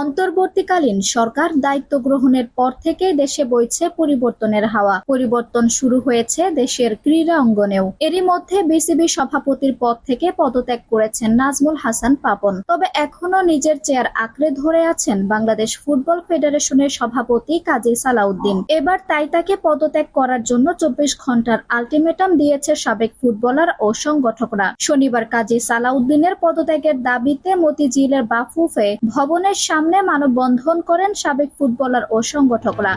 অন্তর্বর্তীকালীন সরকার দায়িত্ব গ্রহণের পর থেকে দেশে বইছে পরিবর্তনের হাওয়া। পরিবর্তন শুরু হয়েছে দেশের ক্রীড়া অঙ্গনেও। এরই মধ্যে বিসিবি সভাপতির পদ থেকে পদত্যাগ করেছেন নাজমুল হাসান পাপন। তবে এখনও নিজের চেয়ার আঁকড়ে ধরে আছেন বাংলাদেশ ফুটবল ফেডারেশনের সভাপতি কাজী সালাউদ্দিন। এবার তাই তাকে পদত্যাগ করার জন্য চব্বিশ ঘণ্টার আলটিমেটাম দিয়েছে সাবেক ফুটবলার ও সংগঠকরা। শনিবার কাজী সালাউদ্দিনের পদত্যাগের দাবিতে মতিঝিলের বাফুফে ভবনের সামনে মানববন্ধন করেন সাবেক ফুটবলার ও সংগঠকরা।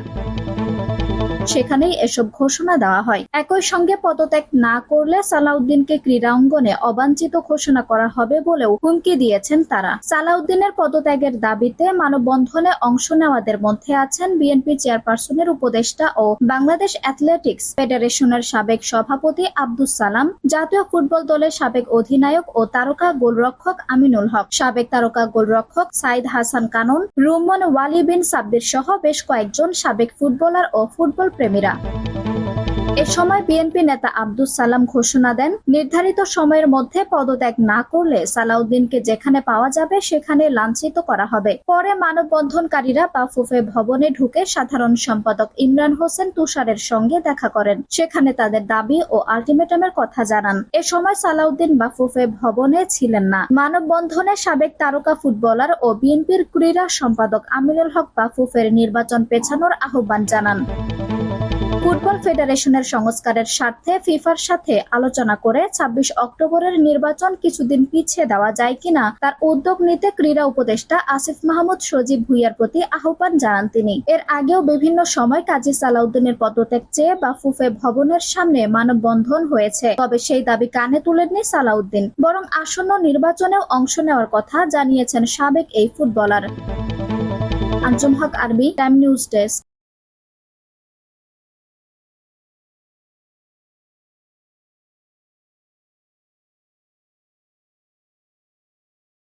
সেখানেই এসব ঘোষণা দেওয়া হয়। একই সঙ্গে পদত্যাগ না করলে সালাউদ্দিনকে ক্রীড়া অঙ্গনে অবাঞ্ছিত ঘোষণা করা হবে বলেও হুমকি দিয়েছেন তারা। সালাউদ্দিনের পদত্যাগের দাবিতে মানববন্ধনে অংশ নেওয়াদের মধ্যে আছেন বিএনপি চেয়ারপারসনের উপদেষ্টা ও বাংলাদেশ অ্যাথলেটিক্স ফেডারেশনের সাবেক সভাপতি আব্দুস সালাম, জাতীয় ফুটবল দলের সাবেক অধিনায়ক ও তারকা গোলরক্ষক আমিনুল হক, সাবেক তারকা গোলরক্ষক সাইদ হাসান কানন রুম্মন ওয়ালি বিন সাব্বির সহ বেশ কয়েকজন সাবেক ফুটবলার ও ফুটবল প্রেমীরা। এ সময় বিএনপি নেতা আব্দুস সালাম ঘোষণা দেন, নির্ধারিত সময়ের মধ্যে পদত্যাগ না করলে সালাউদ্দিনকে যেখানে পাওয়া যাবে সেখানে লাঞ্ছিত করা হবে। পরে মানববন্ধনকারীরা বাফুফে ভবনে ঢুকে সাধারণ সম্পাদক ইমরান হোসেন তুষারের সঙ্গে দেখা করেন। সেখানে তাদের দাবি ও আলটিমেটামের কথা জানান। এ সময় সালাউদ্দিন বাফুফে ভবনে ছিলেন না। মানববন্ধনে সাবেক তারকা ফুটবলার ও বিএনপির ক্রীড়া সম্পাদক আমিরুল হক বাফুফের নির্বাচন পেছানোর আহ্বান জানান। ফুটবল ফেডারেশনের সংস্কারের স্বার্থে ফিফার সাথে আলোচনা করে ২৬ অক্টোবরের নির্বাচন কিছুদিন পিছিয়ে দেওয়া যায় কিনা তার উদ্যোগ নিতে ক্রীড়া উপদেষ্টা আসিফ মাহমুদ সজীব ভুইয়ার প্রতি আহ্বান জানান তিনি। এর আগেও বিভিন্ন সময় কাজী সালাউদ্দিনের পদত্যাগ চেয়ে বা ফুফে ভবনের সামনে মানববন্ধন হয়েছে। তবে সেই দাবি কানে তুলেননি সালাউদ্দিন। বরং আসন্ন নির্বাচনেও অংশ নেওয়ার কথা জানিয়েছেন সাবেক এই ফুটবলার। আঞ্জুম হক, আরবি, টাইম নিউজ ডেস্ক।